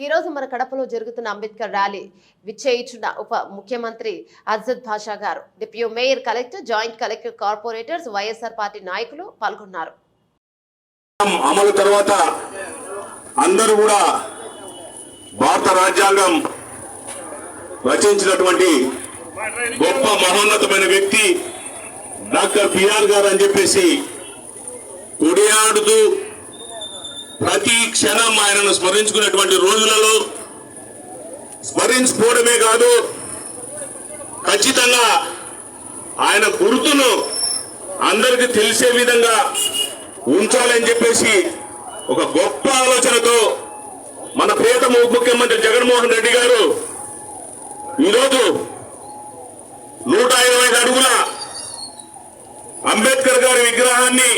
ఈ రోజు మన కడపలో జరుగుతున్న అంబేద్కర్ ర్యాలీ విచ్చేయించున్న ఉప ముఖ్యమంత్రి Azad Basha garu. Deputy mayor collector joint collector corporators YSR party నాయకులు పాల్గొన్నారు. అమలు తర్వాత అందరూ కూడా భారత రాజ్యాంగం రచించినటువంటి గొప్ప మహోన్నతమైన వ్యక్తి డాక్టర్ పిఆర్ గారు అని చెప్పేసి కొడియాడుతూ ప్రతి క్షణం ఆయనను స్మరించుకునేటువంటి రోజులలో స్మరించుకోవడమే కాదు ఖచ్చితంగా ఆయన గుర్తును అందరికి తెలిసే విధంగా ఉంచాలని చెప్పేసి ఒక గొప్ప ఆలోచనతో మన ప్రియతమ ఉప ముఖ్యమంత్రి జగన్మోహన్ రెడ్డి గారు ఈరోజు నూట ఇరవై అడుగుల అంబేద్కర్ గారి విగ్రహాన్ని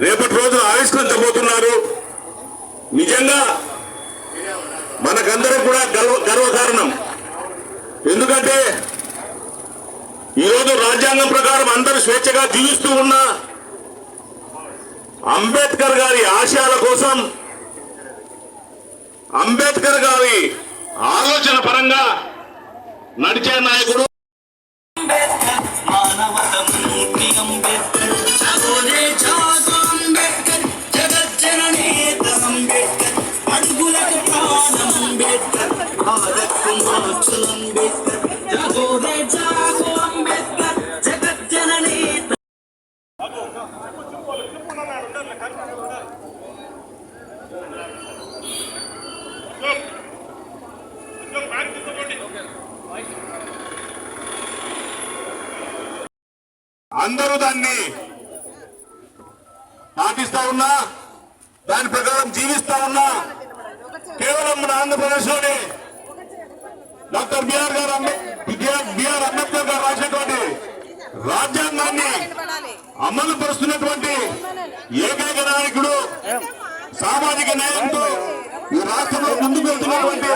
రేపటి రోజున ఆవిష్కరించబోతున్నారు. నిజంగా మనకందరం కూడా గర్వ గర్వకారణం. ఎందుకంటే ఈరోజు రాజ్యాంగం ప్రకారం అందరూ స్వేచ్ఛగా జీవిస్తూ ఉన్నా అంబేద్కర్ గారి ఆశయాల కోసం అంబేద్కర్ గారి ఆలోచన పరంగా నడిచే నాయకుడు అందరూ దాన్ని పాటిస్తా ఉన్నా దాని ప్రకారం జీవిస్తా ఉన్నా కేవలం మన ఆంధ్రప్రదేశ్లోనే doctor B R garu B R Ambedkar garu రాసినటువంటి రాజ్యాంగాన్ని అమలు పరుస్తున్నటువంటి ఏకైక నాయకుడు సామాజిక న్యాయంతో ఈ రాష్ట్రంలో ముందుకు వెళ్తున్నటువంటి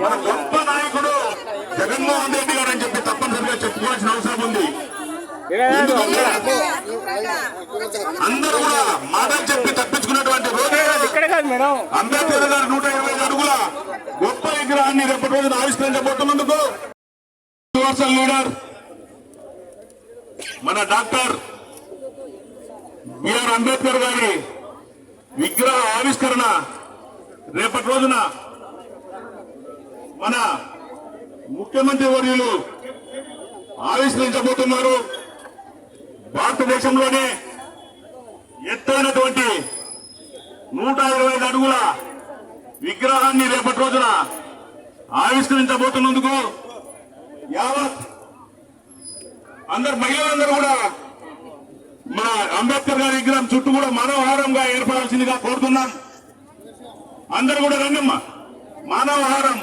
మన గొప్ప నాయకుడు జగన్మోహన్ రెడ్డి గారు అని చెప్పి తప్పనిసరిగా చెప్పుకోవాల్సిన అవసరం ఉంది. అందరూ కూడా మాటలు చెప్పి తప్పించుకున్నటువంటి రోజే అంబేద్కర్ గారి నూట ఇరవై అడుగుల విగ్రహాన్ని రేపటి రోజున ఆవిష్కరించబోతున్నందుకు యూనివర్సల్ లీడర్ మన డాక్టర్ బిఆర్ అంబేద్కర్ గారి విగ్రహ ఆవిష్కరణ రేపటి రోజున మన ముఖ్యమంత్రి వర్యులు ఆవిష్కరించబోతున్నారు. భారతదేశంలోనే ఎత్తైనటువంటి నూట ఇరవై అడుగుల విగ్రహాన్ని రేపటి రోజున ఆవిష్కరించబోతున్నందుకు యావత్ అందరు మహిళలందరూ కూడా మా అంబేద్కర్ గారి విగ్రహం చుట్టూ కూడా మానవహారంగా ఏర్పడాల్సిందిగా కోరుతున్నాం. అందరూ కూడా రండమ్మా. మానవహారం.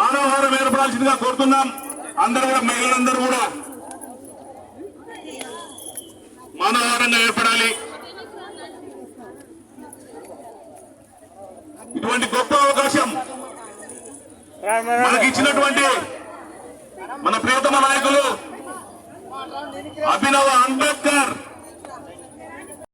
మానవహారం ఏర్పడాల్సిందిగా కోరుతున్నాం. అందరూ కూడా మహిళలందరూ కూడా మానవహారంగా ఏర్పడాలి. ఇటువంటి గొప్ప అవకాశం మనకి ఇచ్చినటువంటి